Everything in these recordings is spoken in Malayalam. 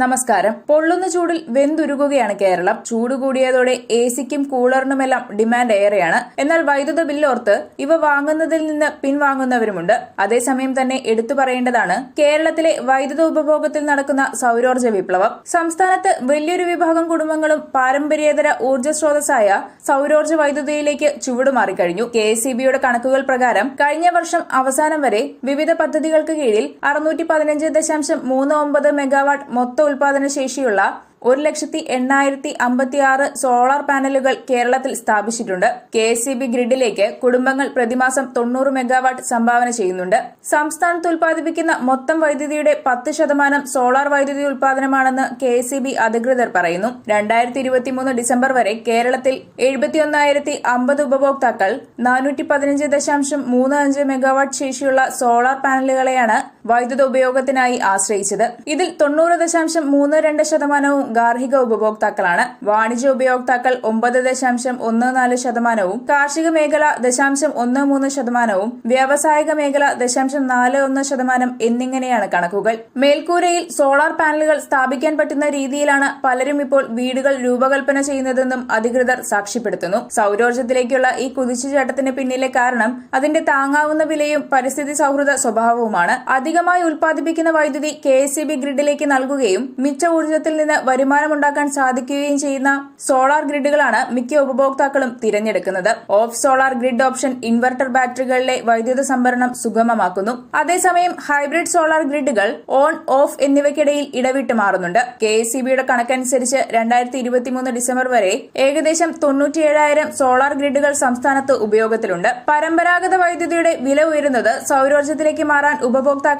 നമസ്കാരം. പൊള്ളുന്ന ചൂടിൽ വെന്തുരുകുകയാണ് കേരളം. ചൂട് കൂടിയതോടെ എ സിക്കും കൂളറിനുമെല്ലാം ഡിമാൻഡ് ഏറെയാണ്. എന്നാൽ വൈദ്യുത ബില്ലോർത്ത് ഇവ വാങ്ങുന്നതിൽ നിന്ന് പിൻവാങ്ങുന്നവരുമുണ്ട്. അതേസമയം തന്നെ എടുത്തു പറയേണ്ടതാണ് കേരളത്തിലെ വൈദ്യുത ഉപഭോഗത്തിൽ നടക്കുന്ന സൌരോർജ വിപ്ലവം. സംസ്ഥാനത്ത് വലിയൊരു വിഭാഗം കുടുംബങ്ങളും പാരമ്പര്യേതര ഊർജ സ്രോതസ്സായ സൌരോർജ വൈദ്യുതിയിലേക്ക് ചുവടുമാറിക്കഴിഞ്ഞു കെ സി ബിയുടെ കണക്കുകൾ പ്രകാരം കഴിഞ്ഞ വർഷം അവസാനം വരെ വിവിധ പദ്ധതികൾക്ക് കീഴിൽ അറുന്നൂറ്റി പതിനഞ്ച് ദശാംശം മൂന്ന് ഒമ്പത് മെഗാവാട്ട് മൊത്ത ഉൽപാദന ശേഷിയുള്ള ഒരു ലക്ഷത്തി എണ്ണായിരത്തി അമ്പത്തിയാറ് സോളാർ പാനലുകൾ കേരളത്തിൽ സ്ഥാപിച്ചിട്ടുണ്ട്. കെ എസ് സി ബി ഗ്രിഡിലേക്ക് കുടുംബങ്ങൾ പ്രതിമാസം തൊണ്ണൂറ് മെഗാവാട്ട് സംഭാവന ചെയ്യുന്നുണ്ട്. സംസ്ഥാനത്ത് ഉൽപ്പാദിപ്പിക്കുന്ന മൊത്തം വൈദ്യുതിയുടെ പത്ത് ശതമാനം സോളാർ വൈദ്യുതി ഉൽപാദനമാണെന്ന് കെ എസ് സി ബി അധികൃതർ പറയുന്നു. രണ്ടായിരത്തി ഇരുപത്തിമൂന്ന് ഡിസംബർ വരെ കേരളത്തിൽ എഴുപത്തിയൊന്നായിരത്തി അമ്പത് ഉപഭോക്താക്കൾ നാനൂറ്റി പതിനഞ്ച് ദശാംശം മൂന്ന് അഞ്ച് മെഗാവാട്ട് ശേഷിയുള്ള സോളാർ പാനലുകളെയാണ് വൈദ്യുത ഉപയോഗത്തിനായി ആശ്രയിച്ചത്. ഇതിൽ തൊണ്ണൂറ് ദശാംശം മൂന്ന് രണ്ട് ശതമാനവും ഗാർഹിക ഉപഭോക്താക്കളാണ്. വാണിജ്യ ഉപയോക്താക്കൾ ഒമ്പത് ദശാംശം ഒന്ന് നാല് ശതമാനവും കാർഷിക മേഖല ദശാംശം ഒന്ന് മൂന്ന് ശതമാനവും വ്യാവസായിക മേഖല ദശാംശം നാല് ഒന്ന് ശതമാനം എന്നിങ്ങനെയാണ് കണക്കുകൾ. മേൽക്കൂരയിൽ സോളാർ പാനലുകൾ സ്ഥാപിക്കാൻ പറ്റുന്ന രീതിയിലാണ് പലരും ഇപ്പോൾ വീടുകൾ രൂപകൽപ്പന ചെയ്യുന്നതെന്നും അധികൃതർ സാക്ഷ്യപ്പെടുത്തുന്നു. സൌരോർജത്തിലേക്കുള്ള ഈ കുതിച്ചുചാട്ടത്തിന് പിന്നിലെ കാരണം അതിന്റെ താങ്ങാവുന്ന വിലയും പരിസ്ഥിതി സൌഹൃദ സ്വഭാവവുമാണ്. അധികമായി ഉൽപ്പാദിപ്പിക്കുന്ന വൈദ്യുതി കെ എസ് ഗ്രിഡിലേക്ക് നൽകുകയും മിച്ച ഊർജത്തിൽ നിന്ന് വരുമാനമുണ്ടാക്കാൻ സാധിക്കുകയും ചെയ്യുന്ന സോളാർ ഗ്രിഡുകളാണ് മിക്ക ഉപഭോക്താക്കളും തിരഞ്ഞെടുക്കുന്നത്. Off solar grid option inverter ബാറ്ററികളിലെ വൈദ്യുത സംഭരണം സുഗമമാക്കുന്നു. അതേസമയം ഹൈബ്രിഡ് സോളാർ ഗ്രിഡുകൾ ഓൺ ഓഫ് എന്നിവയ്ക്കിടയിൽ ഇടവിട്ട് മാറുന്നുണ്ട്. കെ എസ് സി ബിയുടെ കണക്കനുസരിച്ച് രണ്ടായിരത്തി ഇരുപത്തിമൂന്ന് ഡിസംബർ വരെ ഏകദേശം തൊണ്ണൂറ്റിയേഴായിരം സോളാർ ഗ്രിഡുകൾ സംസ്ഥാനത്ത് ഉപയോഗത്തിലുണ്ട്. പരമ്പരാഗത വൈദ്യുതിയുടെ വില ഉയരുന്നത് സൌരോർജത്തിലേക്ക് മാറാൻ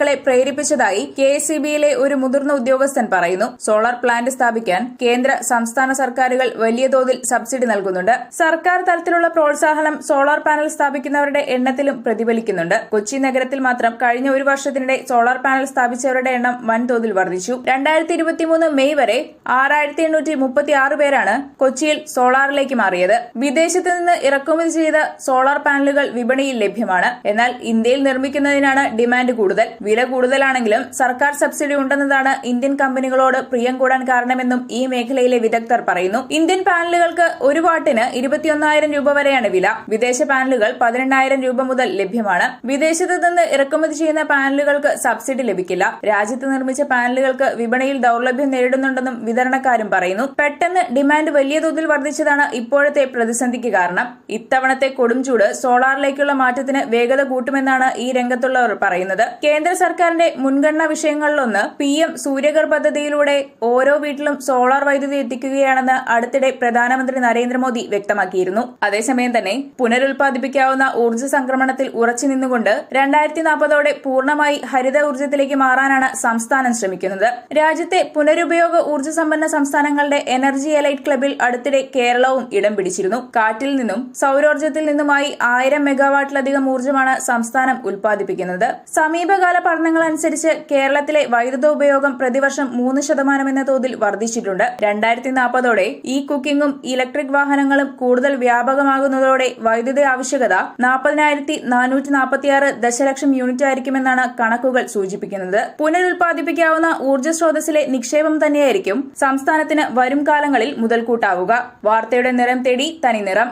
ഉപഭോക്താക്കളെ പ്രേരിപ്പിച്ചതായി കെ എസ് ഒരു മുതിർന്ന ഉദ്യോഗസ്ഥൻ പറയുന്നു. സോളാർ പ്ലാന്റ് സ്ഥാപിക്കാൻ കേന്ദ്ര സംസ്ഥാന സർക്കാരുകൾ വലിയ തോതിൽ സബ്സിഡി നൽകുന്നുണ്ട്. സർക്കാർ തലത്തിലുള്ള പ്രോത്സാഹനം സോളാർ പാനൽ സ്ഥാപിക്കുന്നവരുടെ എണ്ണത്തിലും പ്രതിഫലിക്കുന്നുണ്ട്. കൊച്ചി നഗരത്തിൽ മാത്രം കഴിഞ്ഞ ഒരു വർഷത്തിനിടെ സോളാർ പാനൽ സ്ഥാപിച്ചവരുടെ എണ്ണം വൻതോതിൽ വർദ്ധിച്ചു. രണ്ടായിരത്തി ഇരുപത്തിമൂന്ന് മെയ് വരെ ആറായിരത്തി എണ്ണൂറ്റി മുപ്പത്തി ആറ് പേരാണ് കൊച്ചിയിൽ സോളാറിലേക്ക് മാറിയത്. വിദേശത്ത് നിന്ന് ഇറക്കുമതി ചെയ്ത സോളാർ പാനലുകൾ വിപണിയിൽ ലഭ്യമാണ്. എന്നാൽ ഇന്ത്യയിൽ നിർമ്മിക്കുന്നതിനാണ് ഡിമാൻഡ് കൂടുതൽ. വില കൂടുതലാണെങ്കിലും സർക്കാർ സബ്സിഡി ഉണ്ടെന്നതാണ് ഇന്ത്യൻ കമ്പനികളോട് പ്രിയം കൂടാൻ കാരണമെന്നും ഈ മേഖലയിലെ വിദഗ്ധർ പറയുന്നു. ഇന്ത്യൻ പാനലുകൾക്ക് ഒരു വാട്ടിന് ഇരുപത്തിയൊന്നായിരം രൂപ വരെയാണ് വില. വിദേശ പാനലുകൾ പതിനെണ്ണായിരം രൂപ മുതൽ ലഭ്യമാണ്. വിദേശത്ത് നിന്ന് ഇറക്കുമതി ചെയ്യുന്ന പാനലുകൾക്ക് സബ്സിഡി ലഭിക്കില്ല. രാജ്യത്ത് നിർമ്മിച്ച പാനലുകൾക്ക് വിപണിയിൽ ദൌർലഭ്യം നേരിടുന്നുണ്ടെന്നും വിതരണക്കാരും പറയുന്നു. പെട്ടെന്ന് ഡിമാൻഡ് വലിയ തോതിൽ വർദ്ധിച്ചതാണ് ഇപ്പോഴത്തെ പ്രതിസന്ധിക്ക് കാരണം. ഇത്തവണത്തെ കൊടുംചൂട് സോളാറിലേക്കുള്ള മാറ്റത്തിന് വേഗത കൂട്ടുമെന്നാണ് ഈ രംഗത്തുള്ളവർ പറയുന്നത്. കേന്ദ്ര സർക്കാരിന്റെ മുൻഗണനാ വിഷയങ്ങളിലൊന്ന് പി എം സൂര്യഘർ പദ്ധതിയിലൂടെ ഓരോ വീട്ടിലും സോളാർ വൈദ്യുതി എത്തിക്കുകയാണെന്ന് അടുത്തിടെ പ്രധാനമന്ത്രി നരേന്ദ്രമോദി വ്യക്തമാക്കിയിരുന്നു. അതേസമയം തന്നെ പുനരുൽപാദിപ്പിക്കാവുന്ന ഊർജ സംക്രമണത്തിൽ ഉറച്ചു നിന്നുകൊണ്ട് രണ്ടായിരത്തി നാൽപ്പതോടെ പൂർണമായി ഹരിത ഊർജത്തിലേക്ക് മാറാനാണ് സംസ്ഥാനം ശ്രമിക്കുന്നത്. രാജ്യത്തെ പുനരുപയോഗ ഊർജ സമ്പന്ന സംസ്ഥാനങ്ങളുടെ എനർജി എലൈറ്റ് ക്ലബിൽ അടുത്തിടെ കേരളവും ഇടം പിടിച്ചിരുന്നു. കാറ്റിൽ നിന്നും സൌരോർജത്തിൽ നിന്നുമായി ആയിരം മെഗാവാട്ടിലധികം ഊർജമാണ് സംസ്ഥാനം ഉൽപ്പാദിപ്പിക്കുന്നത്. സമീപകാല പഠനങ്ങൾ അനുസരിച്ച് കേരളത്തിലെ വൈദ്യുത ഉപയോഗം പ്രതിവർഷം മൂന്ന് ശതമാനം എന്ന തോതിൽ വർദ്ധിച്ചിട്ടുണ്ട്. രണ്ടായിരത്തി നാൽപ്പതോടെ ഈ കുക്കിംഗും ഇലക്ട്രിക് വാഹനങ്ങളും കൂടുതൽ വ്യാപകമാകുന്നതോടെ വൈദ്യുതി ആവശ്യകത നാൽപ്പതിനായിരത്തി നാനൂറ്റി നാൽപ്പത്തിയാറ് ദശലക്ഷം യൂണിറ്റ് ആയിരിക്കുമെന്നാണ് കണക്കുകൾ സൂചിപ്പിക്കുന്നത്. പുനരുൽപാദിപ്പിക്കാവുന്ന ഊർജ സ്രോതസ്സിലെ നിക്ഷേപം തന്നെയായിരിക്കും സംസ്ഥാനത്തിന് വരും കാലങ്ങളിൽ മുതൽക്കൂട്ടാവുക. വാർത്തയുടെ നിറം തേടി തനി നിറം